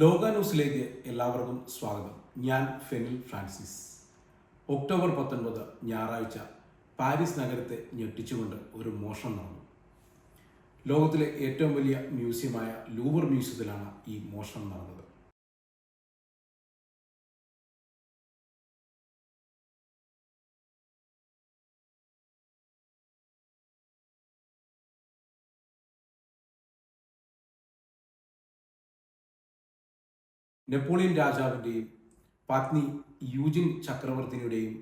ലോക ന്യൂസിലേക്ക് എല്ലാവർക്കും സ്വാഗതം. ഞാൻ ഫെനിൽ ഫ്രാൻസിസ്. ഒക്ടോബർ പത്തൊൻപത് ഞായറാഴ്ച പാരീസ് നഗരത്തെ ഞെട്ടിച്ചുകൊണ്ട് ഒരു മോഷണം നടന്നു. ലോകത്തിലെ ഏറ്റവും വലിയ മ്യൂസിയമായ ലൂവർ മ്യൂസിയത്തിലാണ് ഈ മോഷണം നടന്നത്. നെപ്പോളിയൻ രാജാവിന്റെയും പത്നി യൂജിൻ ചക്രവർത്തിനിയുടെയും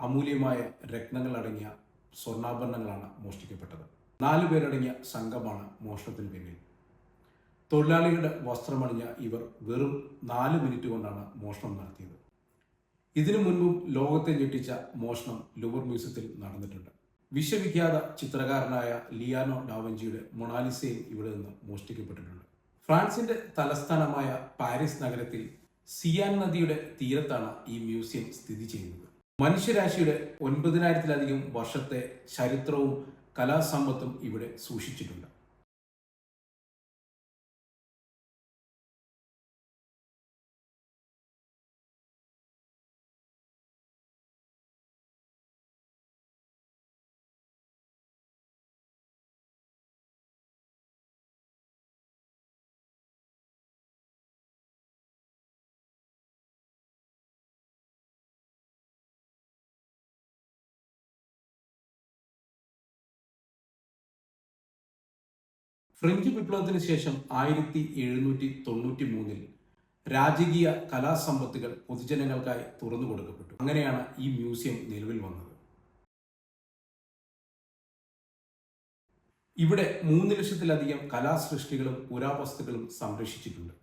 അമൂല്യമായ രത്നങ്ങൾ അടങ്ങിയ സ്വർണാഭരണങ്ങളാണ് മോഷ്ടിക്കപ്പെട്ടത്. നാലു പേരടങ്ങിയ സംഘമാണ് മോഷണത്തിന് പിന്നിൽ. തൊഴിലാളികളുടെ വസ്ത്രമണിഞ്ഞ ഇവർ വെറും നാല് മിനിറ്റ് കൊണ്ടാണ് മോഷണം നടത്തിയത്. ഇതിനു മുൻപും ലോകത്തെ ഞെട്ടിച്ച മോഷണം ലുവർ മ്യൂസിയത്തിൽ നടന്നിട്ടുണ്ട്. വിശ്വവിഖ്യാത ചിത്രകാരനായ ലിയാനോ ഡാവഞ്ചിയുടെ മൊണാലിസയും ഇവിടെ നിന്ന് മോഷ്ടിക്കപ്പെട്ടിട്ടുണ്ട്. ഫ്രാൻസിന്റെ തലസ്ഥാനമായ പാരീസ് നഗരത്തിൽ സിയാൻ നദിയുടെ തീരത്താണ് ഈ മ്യൂസിയം സ്ഥിതി ചെയ്യുന്നത്. മനുഷ്യരാശിയുടെ ഒൻപതിനായിരത്തിലധികം വർഷത്തെ ചരിത്രവും കലാസമ്പത്തും ഇവിടെ സൂക്ഷിച്ചിട്ടുണ്ട്. ഫ്രഞ്ച് വിപ്ലവത്തിന് ശേഷം ആയിരത്തി എഴുന്നൂറ്റി തൊണ്ണൂറ്റി മൂന്നിൽ രാജകീയ കലാസമ്പത്തുകൾ പൊതുജനങ്ങൾക്കായി തുറന്നു കൊടുക്കപ്പെട്ടു. അങ്ങനെയാണ് ഈ മ്യൂസിയം നിലവിൽ വന്നത്. ഇവിടെ മൂന്ന് ലക്ഷത്തിലധികം കലാസൃഷ്ടികളും പുരാവസ്തുക്കളും സംരക്ഷിച്ചിട്ടുണ്ട്.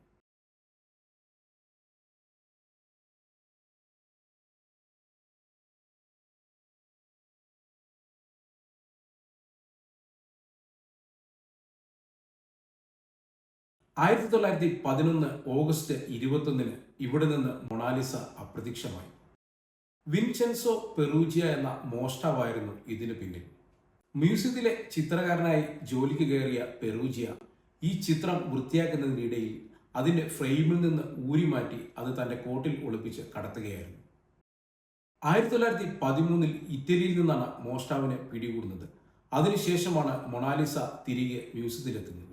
ആയിരത്തി തൊള്ളായിരത്തി പതിനൊന്ന് ഓഗസ്റ്റ് ഇരുപത്തൊന്നിന് ഇവിടെ നിന്ന് മൊണാലിസ അപ്രത്യക്ഷമായി. വിൻചെൻസോ പെറൂജിയ എന്ന മോഷ്ടാവായിരുന്നു ഇതിന് പിന്നിൽ. മ്യൂസിയത്തിലെ ചിത്രകാരനായി ജോലിക്ക് കയറിയ പെറൂജിയ ഈ ചിത്രം വൃത്തിയാക്കുന്നതിനിടയിൽ അതിന്റെ ഫ്രെയിമിൽ നിന്ന് ഊരിമാറ്റി അത് തന്റെ കോട്ടിൽ ഒളിപ്പിച്ച് കടത്തുകയായിരുന്നു. ആയിരത്തി തൊള്ളായിരത്തി പതിമൂന്നിൽ ഇറ്റലിയിൽ നിന്നാണ് മോഷ്ടാവിനെ പിടികൂടുന്നത്. അതിനുശേഷമാണ് മൊണാലിസ തിരികെ മ്യൂസിയത്തിലെത്തുന്നത്.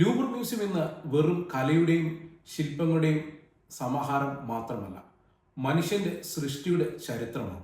ലൂവർ മ്യൂസിയം എന്ന വെറും കലയുടെയും ശില്പങ്ങളുടെയും സമാഹാരം മാത്രമല്ല മനുഷ്യന്റെ സൃഷ്ടിയുടെ ചരിത്രമാണ്.